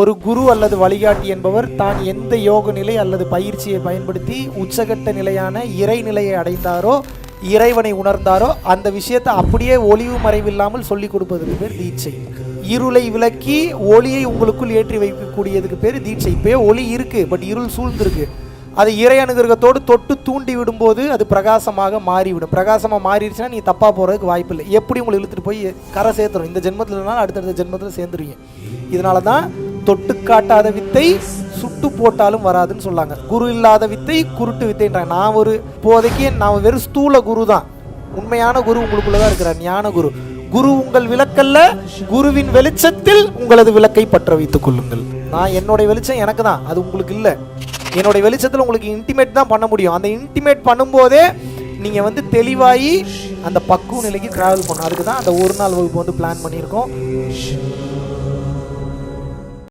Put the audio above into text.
ஒரு குரு அல்லது வழிகாட்டி என்பவர் தான் எந்த யோக நிலை அல்லது பயிற்சியை பயன்படுத்தி உச்சகட்ட நிலையான இறைநிலையை அடைந்தாரோ இறைவனை உணர்ந்தாரோ அந்த விஷயத்தை அப்படியே ஒளிவு மறைவில்லாமல் சொல்லிக் கொடுப்பதற்கு பேர் தீட்சை. இருளை விளக்கி ஒளியை உங்களுக்குள் ஏற்றி வைக்கக்கூடியதுக்கு பேர் தீட்சை. இப்போயே ஒளி இருக்குது பட் இருள் சூழ்ந்திருக்கு. அது இறை அனுகிரகத்தோடு தொட்டு தூண்டி விடும்போது அது பிரகாசமாக மாறிவிடும். பிரகாசமாக மாறிடுச்சுன்னா நீ தப்பாக போகிறதுக்கு வாய்ப்பு இல்லை எப்படி உங்களை இழுத்துட்டு போய் கரை சேர்த்துரும்? இந்த ஜென்மத்தில் அடுத்தடுத்த ஜென்மத்தில் சேர்ந்துருவீங்க. இதனால தான் தொட்டு காட்டாத வித்தை சுட்டு போட்டாலும் வராதுன்னு சொல்லாங்க. குரு இல்லாத வித்தை குருட்டு வித்தைன்றாங்க. நான் ஒரு இப்போதைக்கு நான் வெறும் ஸ்தூல குரு தான் உண்மையான குரு உங்களுக்குள்ள தான் இருக்கிறார். ஞான குரு. குரு உங்கள் விளக்கல்ல குருவின் வெளிச்சத்தில் உங்களது விளக்கை பற்ற வைத்துக் கொள்ளுங்கள். நான் என்னுடைய வெளிச்சம் எனக்கு தான் அது உங்களுக்கு இல்லை. என்னுடைய வெளிச்சத்தில் உங்களுக்கு இன்டிமேட் தான் பண்ண முடியும். அந்த இன்டிமேட் பண்ணும்போதே நீங்கள் வந்து தெளிவாகி அந்த பக்குவ நிலைக்கு ட்ராவல் பண்ணணும். அதுக்கு தான் அந்த ஒரு நாள் வகுப்பு வந்து பிளான் பண்ணியிருக்கோம்.